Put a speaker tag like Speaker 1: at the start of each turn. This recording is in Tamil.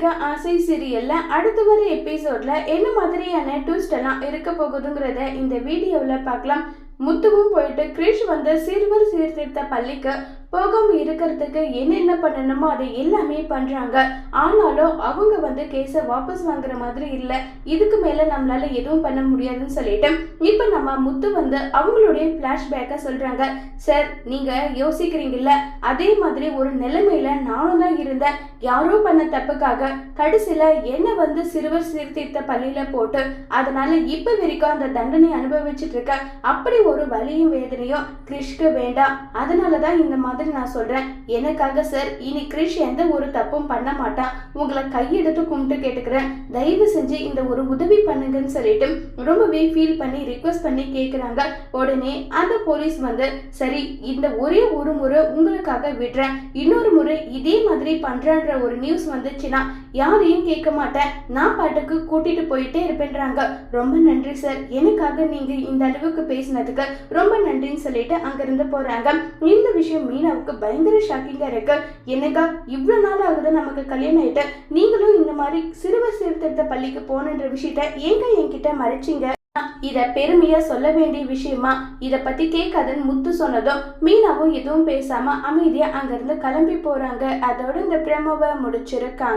Speaker 1: பூர்வீக ஆசை சீரியல்ல அடுத்து வர எபிசோட்ல என்ன மாதிரியான ட்விஸ்ட் எல்லாம் இருக்க போகுதுங்கிறத இந்த வீடியோவில் பார்க்கலாம். முத்துவும் போயிட்டு கிரிஷ் வந்து சிறுவர் சீர்திருத்த பள்ளிக்கு போகாம இருக்கிறதுக்கு என்னென்ன பண்ணணுமோ அதை எல்லாமே பண்ணுறாங்க ஆனாலும் அவங்க வந்து கேஸை வாபஸ் வாங்குற மாதிரி இல்லை. இதுக்கு மேலே நம்மளால எதுவும் பண்ண முடியாதுன்னு சொல்லிட்டு இப்போ நம்ம முத்து வந்து அவங்களுடைய ஃப்ளாஷ்பேக்கை சொல்கிறாங்க சார் நீங்கள் யோசிக்கிறீங்கல்ல? அதே மாதிரி ஒரு நிலைமையில நானும் தான் இருந்தேன். யாரோ பண்ண தப்புக்காக கடைசியில என்ன வந்து சிறுவர் சீர்திருத்த பள்ளியில் போட்டு அதனால இப்போ வரைக்கும் அந்த தண்டனை அனுபவிச்சுட்டு இருக்க. அப்படி ஒரு வலியும் வேதனையும் கிறிஷ்க்கு வேண்டாம். அதனால தான் இந்த மாதிரி நான் சொல்றேன். எனக்காக சார் இனி கிரிஷ் எந்த ஒரு தப்பும் பண்ண மாட்டான். உங்களை கையெடுத்து கும்பிட்டு கேட்டுக்கிறேன். தயவு செஞ்சு இந்த ஒரு உதவி பண்ணுங்கன்னு சொல்லிட்டு ரொம்பவே ஃபீல் பண்ணி ரிக்வஸ்ட் பண்ணி கேட்குறாங்க உடனே அந்த போலீஸ் வந்து சரி இந்த ஒரே ஒரு முறை உங்களுக்காக விடுறேன். இன்னொரு முறை இதே மாதிரி பண்றன்ற ஒரு நியூஸ் வந்துச்சுன்னா யாரையும் கேட்க மாட்டேன். நான் பாட்டுக்கு கூட்டிட்டு போயிட்டே இருப்பேன்றாங்க. ரொம்ப நன்றி சார் எனக்காக நீங்க இந்த அளவுக்கு பேசினதுக்கு ரொம்ப நன்றின்னு சொல்லிட்டு அங்கிருந்து போறாங்க. இந்த விஷயம் மீனாவுக்கு பயங்கர ஷாக்கிங்காக இருக்கு. என்னக்கா? இவ்வளவு நாள் ஆகுது நமக்கு கல்யாணம் ஆயிட்டு. நீங்களும் இந்த மாதிரி சிறுவர் சீர்திருத்த பள்ளிக்கு போகணுன்ற விஷயத்த ஏங்க என்கிட்ட மறைச்சிங்க? இத பெருமையா சொல்ல வேண்டிய விஷயமா? இத பத்தி கேட்காதுன்னு முத்து சொன்னதும் மீனாவும் எதுவும் பேசாம அமைதியா அங்கிருந்து கிளம்பி போறாங்க. அதோட இந்த பிரமோவை முடிச்சிருக்காங்க.